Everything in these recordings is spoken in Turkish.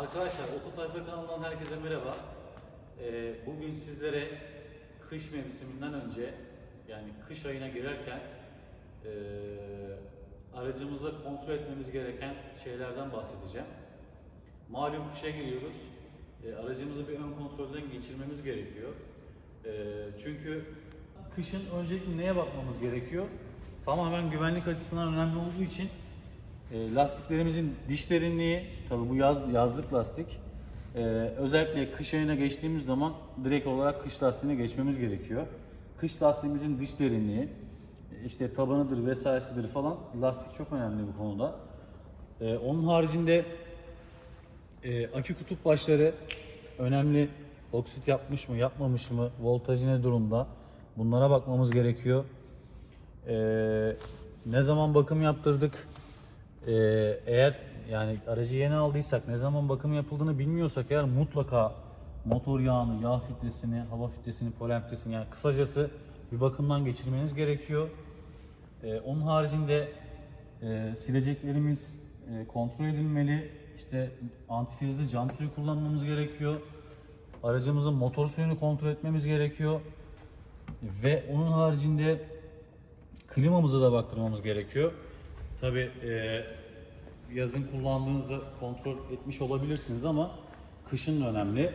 Arkadaşlar Oto Tayfa kanalından herkese merhaba. Ee, bugün sizlere kış mevsiminden önce yani kış ayına girerken ee, aracımızda kontrol etmemiz gereken şeylerden bahsedeceğim. Malum kışa giriyoruz. Ee, aracımızı bir ön kontrolden geçirmemiz gerekiyor. Ee, çünkü kışın öncelikle neye bakmamız gerekiyor? Tamamen güvenlik açısından önemli olduğu için e, lastiklerimizin diş derinliği, tabi bu yaz yazlık lastik. E, özellikle kış ayına geçtiğimiz zaman direkt olarak kış lastiğine geçmemiz gerekiyor. Kış lastiğimizin diş derinliği, işte tabanıdır vesairesidir falan lastik çok önemli bu konuda. E, onun haricinde akü kutup başları önemli. Oksit yapmış mı, yapmamış mı, voltajı ne durumda? Bunlara bakmamız gerekiyor. E, ne zaman bakım yaptırdık? E, eğer yani aracı yeni aldıysak, ne zaman bakım yapıldığını bilmiyorsak eğer mutlaka motor yağını, yağ filtresini, hava filtresini, polen filtresini yani kısacası bir bakımdan geçirmeniz gerekiyor. E, onun haricinde e, sileceklerimiz e, kontrol edilmeli. İşte antifrizli cam suyu kullanmamız gerekiyor. Aracımızın motor suyunu kontrol etmemiz gerekiyor. Ve onun haricinde klimamıza da baktırmamız gerekiyor. Tabi yazın kullandığınızda kontrol etmiş olabilirsiniz ama kışın önemli.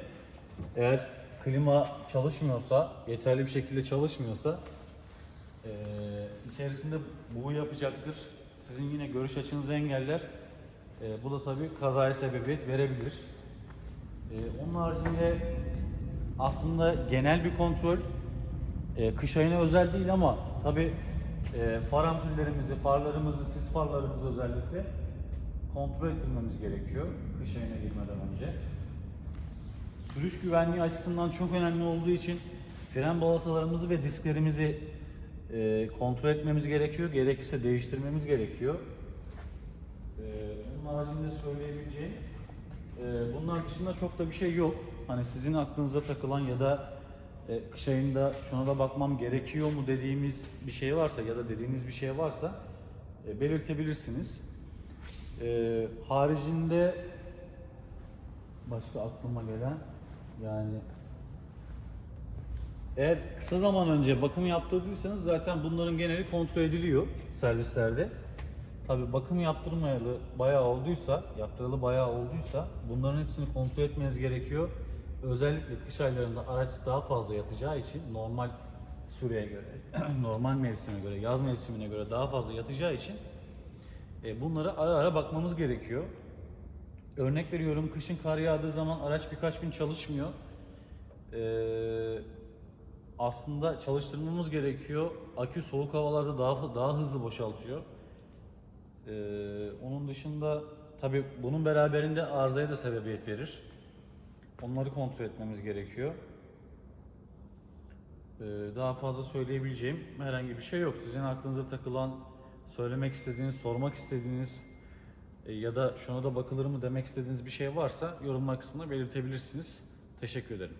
Eğer klima çalışmıyorsa, yeterli bir şekilde çalışmıyorsa ee, içerisinde buğu yapacaktır. Sizin yine görüş açınızı engeller. Ee, bu da tabii kazaya sebebiyet verebilir. Ee, onun haricinde aslında genel bir kontrol e, kış ayına özel değil ama tabii e, far ampullerimizi, farlarımızı, sis farlarımızı özellikle kontrol ettirmemiz gerekiyor kış ayına girmeden önce. Sürüş güvenliği açısından çok önemli olduğu için fren balatalarımızı ve disklerimizi e, kontrol etmemiz gerekiyor. Gerekirse değiştirmemiz gerekiyor. E, onun haricinde söyleyebileceğim e, bunlar dışında çok da bir şey yok. Hani sizin aklınıza takılan ya da e, kış ayında şuna da bakmam gerekiyor mu dediğimiz bir şey varsa ya da dediğiniz bir şey varsa e, belirtebilirsiniz. E, haricinde başka aklıma gelen yani eğer kısa zaman önce bakım yaptırdıysanız zaten bunların geneli kontrol ediliyor servislerde. Tabi bakım yaptırmayalı bayağı olduysa, yaptıralı bayağı olduysa bunların hepsini kontrol etmeniz gerekiyor. Özellikle kış aylarında araç daha fazla yatacağı için normal süreye göre, normal mevsime göre, yaz mevsimine göre daha fazla yatacağı için e, bunlara ara ara bakmamız gerekiyor. Örnek veriyorum kışın kar yağdığı zaman araç birkaç gün çalışmıyor. Ee, aslında çalıştırmamız gerekiyor. Akü soğuk havalarda daha daha hızlı boşaltıyor. Ee, onun dışında tabi bunun beraberinde arızaya da sebebiyet verir. Onları kontrol etmemiz gerekiyor. Ee, daha fazla söyleyebileceğim herhangi bir şey yok. Sizin aklınıza takılan, söylemek istediğiniz, sormak istediğiniz e, ya da şuna da bakılır mı demek istediğiniz bir şey varsa yorumlar kısmına belirtebilirsiniz. Teşekkür ederim.